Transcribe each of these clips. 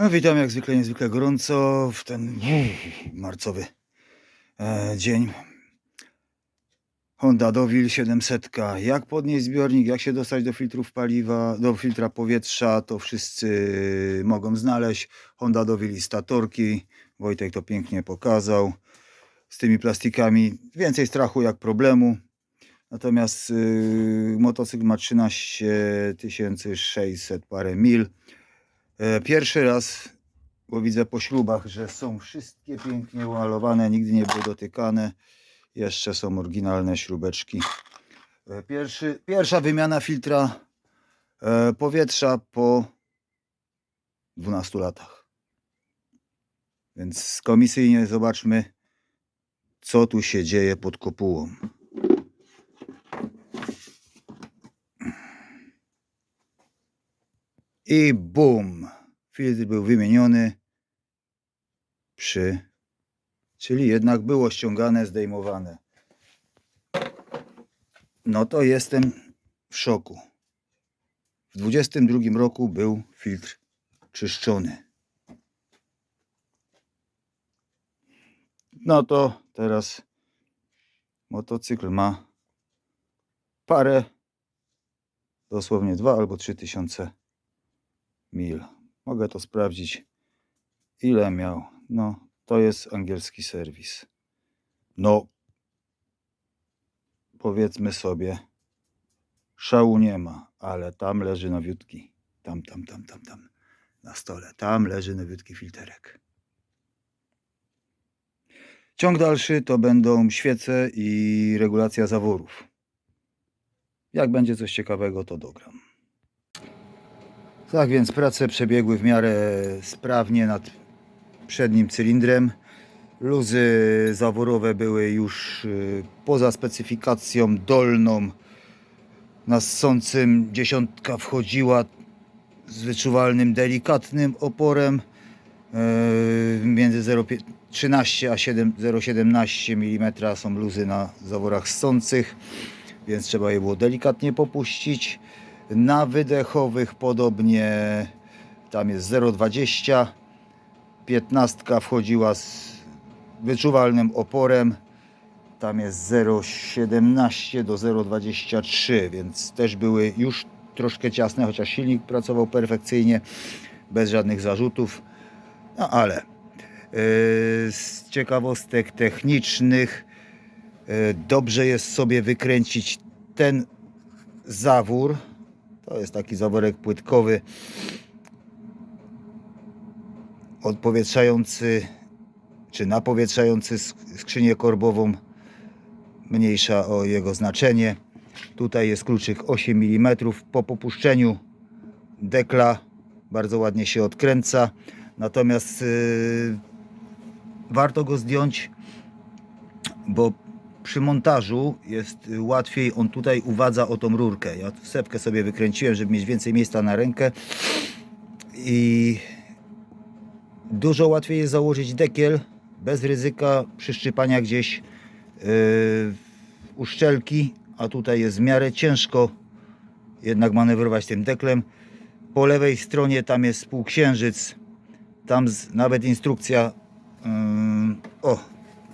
Witam jak zwykle, niezwykle gorąco w ten marcowy e, dzień. Honda Dovil 700. Jak podnieść zbiornik, jak się dostać do filtrów paliwa, do filtra powietrza, to wszyscy mogą znaleźć. Honda Dovil i statorki. Wojtek to pięknie pokazał. Z tymi plastikami więcej strachu jak problemu. Natomiast y, motocykl ma 13 600 parę mil. E, Pierwszy raz, bo widzę po śrubach, że są wszystkie pięknie umalowane, nigdy nie były dotykane. Jeszcze są oryginalne śrubeczki. E, Pierwszy, pierwsza wymiana filtra e, powietrza po 12 latach. Więc komisyjnie zobaczmy, co tu się dzieje pod kopułą. I bum! Filtr był wymieniony przy. Czyli jednak było ściągane, zdejmowane. No to jestem w szoku. W 22 roku był filtr czyszczony. No to teraz motocykl ma parę, dosłownie dwa albo trzy tysiące mil. Mogę to sprawdzić, ile miał. No, to jest angielski serwis. No, powiedzmy sobie, szału nie ma, ale tam leży nowiutki. Tam, tam, tam, tam, tam, na stole. Tam leży nowiutki filterek. Ciąg dalszy to będą świece i regulacja zaworów. Jak będzie coś ciekawego, to dogram. Tak więc prace przebiegły w miarę sprawnie nad przednim cylindrem. Luzy zaworowe były już y, poza specyfikacją dolną. Na ssącym dziesiątka wchodziła z wyczuwalnym, delikatnym oporem y, między 0,13 a 7 0,17 mm są luzy na zaworach ssących, więc trzeba je było delikatnie popuścić. Na wydechowych podobnie tam jest 0,20. 15 wchodziła z wyczuwalnym oporem. Tam jest 0,17 do 0,23, więc też były już troszkę ciasne, chociaż silnik pracował perfekcyjnie, bez żadnych zarzutów. No ale yy, z ciekawostek technicznych yy, dobrze jest sobie wykręcić ten zawór. To jest taki zaworek płytkowy odpowietrzający czy napowietrzający sk- skrzynię korbową. Mniejsza o jego znaczenie. Tutaj jest kluczyk 8 mm. Po popuszczeniu dekla bardzo ładnie się odkręca. Natomiast yy, warto go zdjąć, bo przy montażu jest łatwiej, on tutaj uwadza o tą rurkę. Ja sepkę sobie wykręciłem, żeby mieć więcej miejsca na rękę i dużo łatwiej jest założyć dekiel bez ryzyka przyszczypania gdzieś yy, uszczelki, a tutaj jest w miarę ciężko jednak manewrować tym deklem. Po lewej stronie tam jest półksiężyc, tam z, nawet instrukcja, yy, o,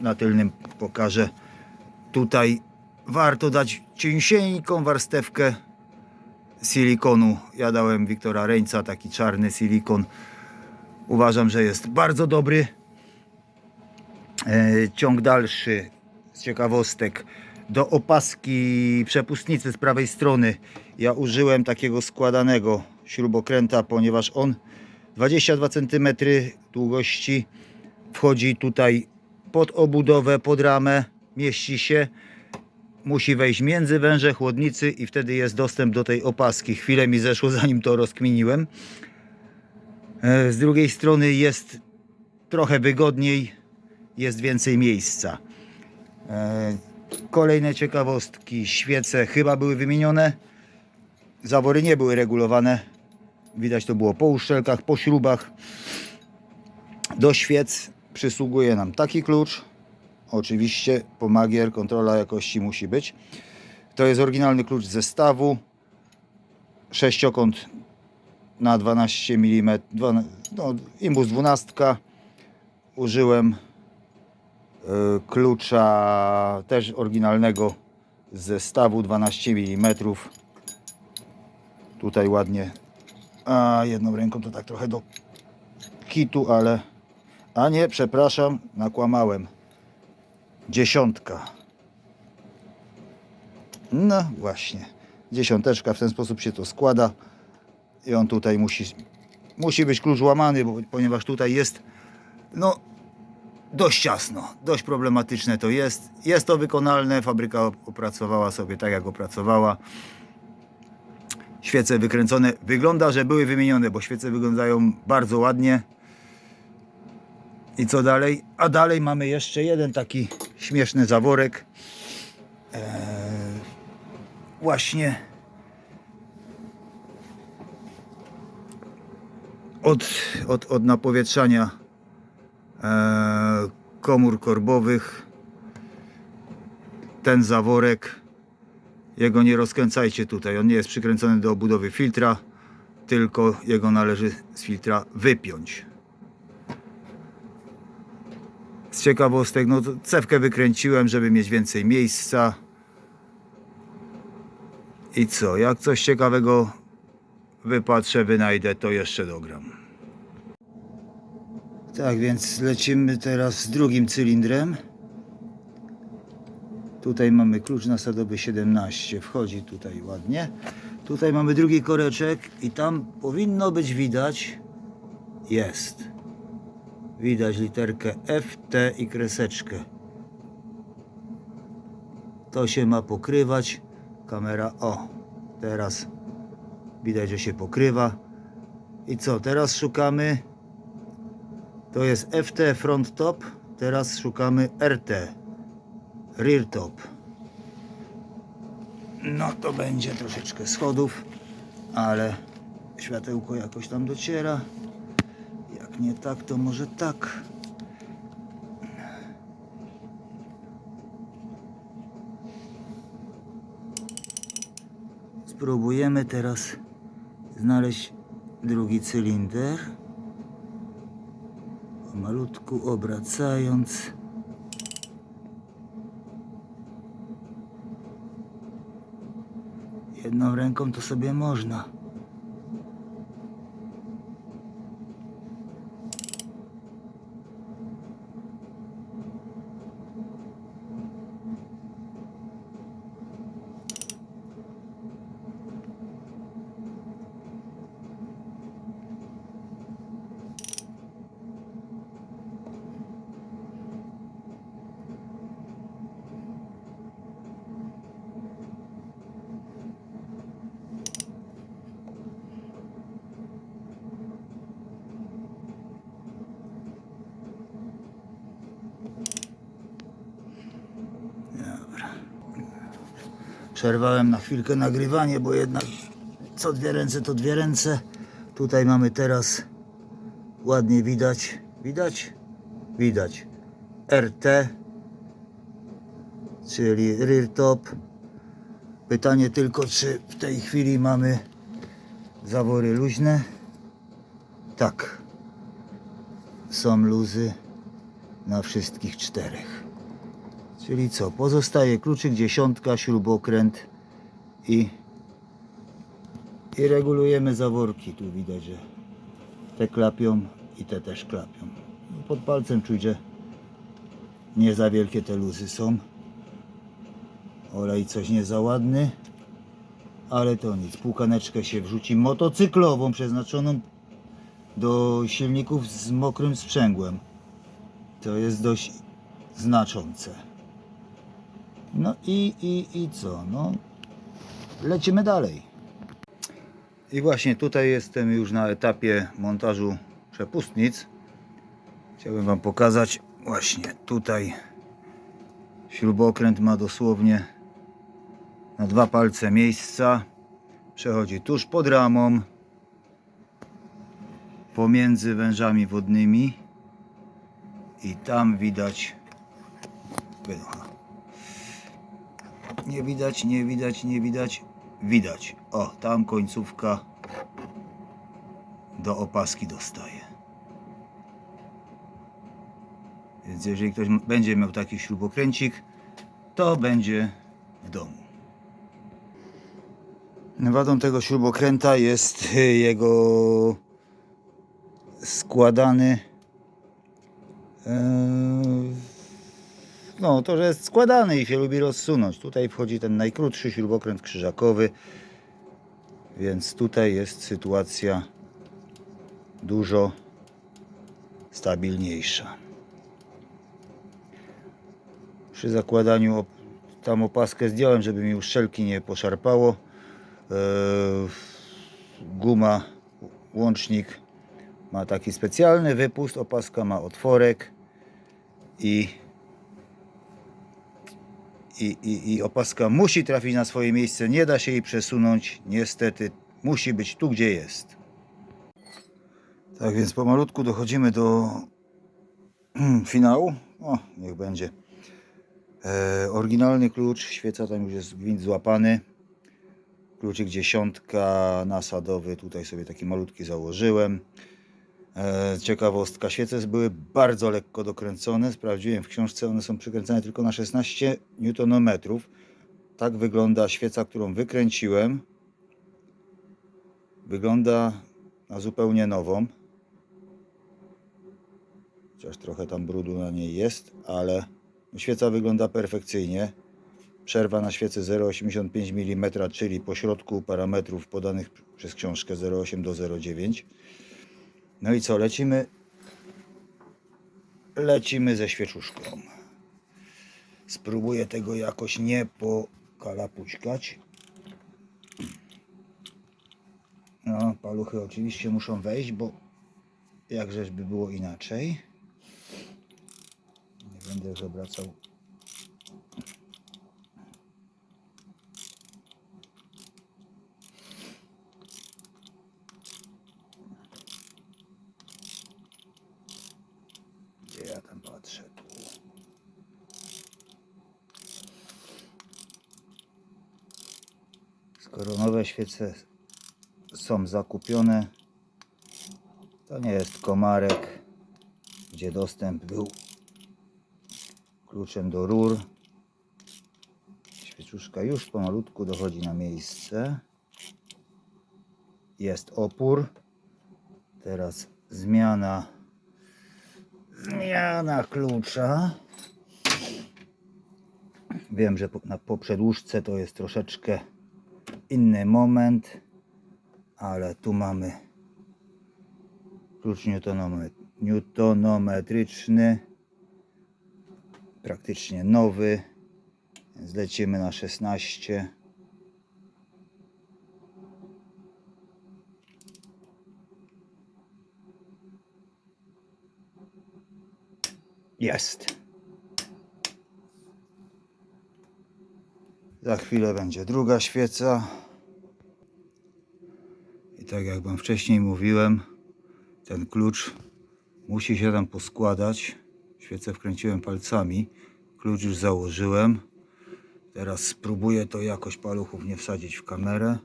na tylnym pokażę. Tutaj warto dać cięsieńką warstewkę silikonu. Ja dałem Wiktora Reńca taki czarny silikon. Uważam, że jest bardzo dobry. E, ciąg dalszy z ciekawostek. Do opaski przepustnicy z prawej strony ja użyłem takiego składanego śrubokręta, ponieważ on 22 cm długości wchodzi tutaj pod obudowę, pod ramę, mieści się. Musi wejść między węże chłodnicy i wtedy jest dostęp do tej opaski. Chwilę mi zeszło zanim to rozkminiłem. E, Z drugiej strony jest trochę wygodniej, jest więcej miejsca. E, Kolejne ciekawostki. Świece chyba były wymienione. Zawory nie były regulowane. Widać to było po uszczelkach, po śrubach. Do świec przysługuje nam taki klucz. Oczywiście pomagier, kontrola jakości musi być. To jest oryginalny klucz zestawu. Sześciokąt na 12 mm, no, imbus 12. Użyłem y, klucza też oryginalnego z zestawu 12 mm. Tutaj ładnie. A jedną ręką to tak trochę do kitu, ale. A nie, przepraszam, nakłamałem. Dziesiątka. No właśnie. Dziesiąteczka w ten sposób się to składa. I on tutaj musi, musi być klucz łamany, bo, ponieważ tutaj jest no dość ciasno, dość problematyczne to jest. Jest to wykonalne, fabryka opracowała sobie tak jak opracowała. Świece wykręcone. Wygląda, że były wymienione, bo świece wyglądają bardzo ładnie. I co dalej? A dalej mamy jeszcze jeden taki śmieszny zaworek. Eee, właśnie od, od, od napowietrzania eee, komór korbowych. Ten zaworek, jego nie rozkręcajcie tutaj, on nie jest przykręcony do obudowy filtra, tylko jego należy z filtra wypiąć. Z ciekawostek, no cewkę wykręciłem, żeby mieć więcej miejsca. I co, jak coś ciekawego wypatrzę, wynajdę, to jeszcze dogram. Tak, więc lecimy teraz z drugim cylindrem. Tutaj mamy klucz nasadowy 17, wchodzi tutaj ładnie. Tutaj mamy drugi koreczek i tam powinno być widać, jest. Widać literkę F, T i kreseczkę. To się ma pokrywać. Kamera, o, teraz widać, że się pokrywa. I co, teraz szukamy to jest FT front top. Teraz szukamy RT rear top. No to będzie troszeczkę schodów, ale światełko jakoś tam dociera. Jak nie tak, to może tak. Spróbujemy teraz znaleźć drugi cylinder malutku obracając. Jedną ręką to sobie można. Przerwałem na chwilkę nagrywanie, bo jednak co dwie ręce to dwie ręce. Tutaj mamy teraz ładnie widać. Widać? Widać. RT, czyli rear top. Pytanie tylko, czy w tej chwili mamy zawory luźne? Tak. Są luzy na wszystkich czterech. Czyli co? Pozostaje kluczyk, dziesiątka, śrubokręt i, i regulujemy zaworki. Tu widać, że te klapią i te też klapią. Pod palcem czuć, że nie za wielkie te luzy są. Olej coś nie za ładny, ale to nic. Półkaneczkę się wrzuci motocyklową, przeznaczoną do silników z mokrym sprzęgłem. To jest dość znaczące. No i, i, i co? No, lecimy dalej. I właśnie tutaj jestem już na etapie montażu przepustnic. Chciałbym Wam pokazać właśnie tutaj śrubokręt ma dosłownie na dwa palce miejsca. Przechodzi tuż pod ramą pomiędzy wężami wodnymi i tam widać. Nie widać, nie widać, nie widać. Widać. O, tam końcówka do opaski dostaje. Więc jeżeli ktoś będzie miał taki śrubokręcik, to będzie w domu. Wadą tego śrubokręta jest y, jego składany Eee, no to, że jest składany i się lubi rozsunąć. Tutaj wchodzi ten najkrótszy śrubokręt krzyżakowy, więc tutaj jest sytuacja dużo stabilniejsza. Przy zakładaniu op- tam opaskę zdjąłem, żeby mi uszczelki nie poszarpało. Eee, guma, łącznik ma taki specjalny wypust, opaska ma otworek i, i, i, i opaska musi trafić na swoje miejsce, nie da się jej przesunąć, niestety musi być tu, gdzie jest. Tak więc pomalutku dochodzimy do finału. O, niech będzie. E, oryginalny klucz, świeca tam już jest gwint złapany. Kluczyk dziesiątka nasadowy, tutaj sobie taki malutki założyłem. E, Ciekawostka, świece były bardzo lekko dokręcone. Sprawdziłem w książce, one są przykręcane tylko na 16 Nm. Tak wygląda świeca, którą wykręciłem. Wygląda na zupełnie nową. Chociaż trochę tam brudu na niej jest, ale świeca wygląda perfekcyjnie. Przerwa na świecy 0,85 mm, czyli po środku parametrów podanych przez książkę 0,8 do 0,9. No i co, lecimy? Lecimy ze świeczuszką. Spróbuję tego jakoś nie pokalapućkać. No, paluchy oczywiście muszą wejść, bo jakżeż by było inaczej. Nie będę już obracał. Gdzie ja tam patrzę? Tu. Skoro nowe świece są zakupione, to nie jest komarek, gdzie dostęp był kluczem do rur. Świeczuszka już pomalutku dochodzi na miejsce. Jest opór. Teraz zmiana zmiana klucza. Wiem, że po, na, po przedłużce to jest troszeczkę inny moment, ale tu mamy klucz newtonomet- newtonometryczny, praktycznie nowy, więc lecimy na 16. Jest. Za chwilę będzie druga świeca. I tak jak wam wcześniej mówiłem, ten klucz musi się tam poskładać. Świecę wkręciłem palcami. Klucz już założyłem. Teraz spróbuję to jakoś paluchów nie wsadzić w kamerę.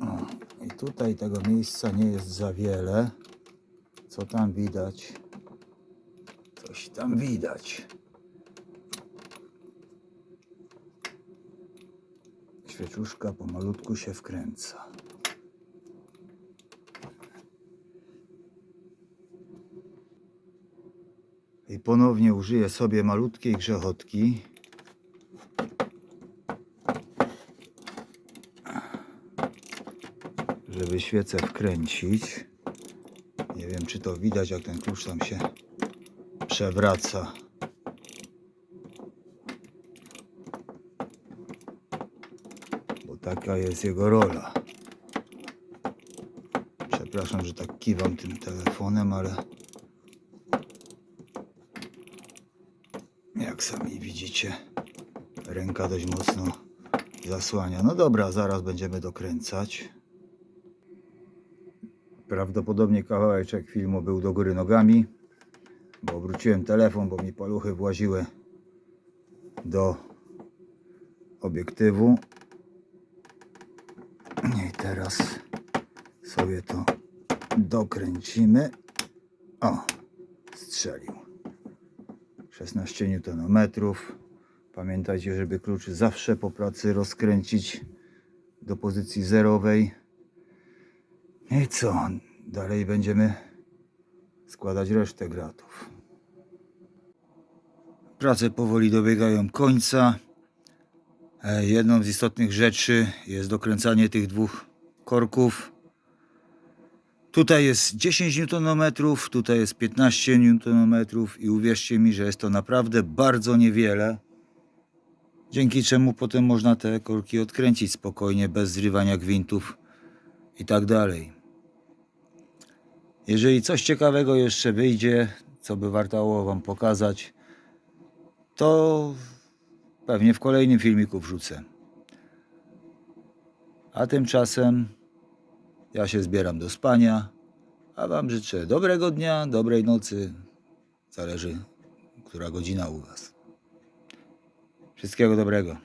O, I tutaj tego miejsca nie jest za wiele. Co tam widać? Coś tam widać. Świeczuszka pomalutku się wkręca. I ponownie użyję sobie malutkiej grzechotki. Żeby świecę wkręcić. Nie wiem, czy to widać, jak ten klucz tam się przewraca. Taka jest jego rola. Przepraszam, że tak kiwam tym telefonem, ale jak sami widzicie, ręka dość mocno zasłania. No dobra, zaraz będziemy dokręcać. Prawdopodobnie kawałeczek filmu był do góry nogami, bo obróciłem telefon, bo mi paluchy właziły do obiektywu. Teraz sobie to dokręcimy. O, strzelił. 16 Nm. Pamiętajcie, żeby kluczy zawsze po pracy rozkręcić do pozycji zerowej. I co? Dalej będziemy składać resztę gratów. Prace powoli dobiegają końca. E, Jedną z istotnych rzeczy jest dokręcanie tych dwóch korków. Tutaj jest 10 Nm, tutaj jest 15 Nm i uwierzcie mi, że jest to naprawdę bardzo niewiele. Dzięki czemu potem można te korki odkręcić spokojnie, bez zrywania gwintów i tak dalej. Jeżeli coś ciekawego jeszcze wyjdzie, co by warto Wam pokazać, to pewnie w kolejnym filmiku wrzucę. A tymczasem ja się zbieram do spania, a Wam życzę dobrego dnia, dobrej nocy. Zależy, która godzina u Was. Wszystkiego dobrego.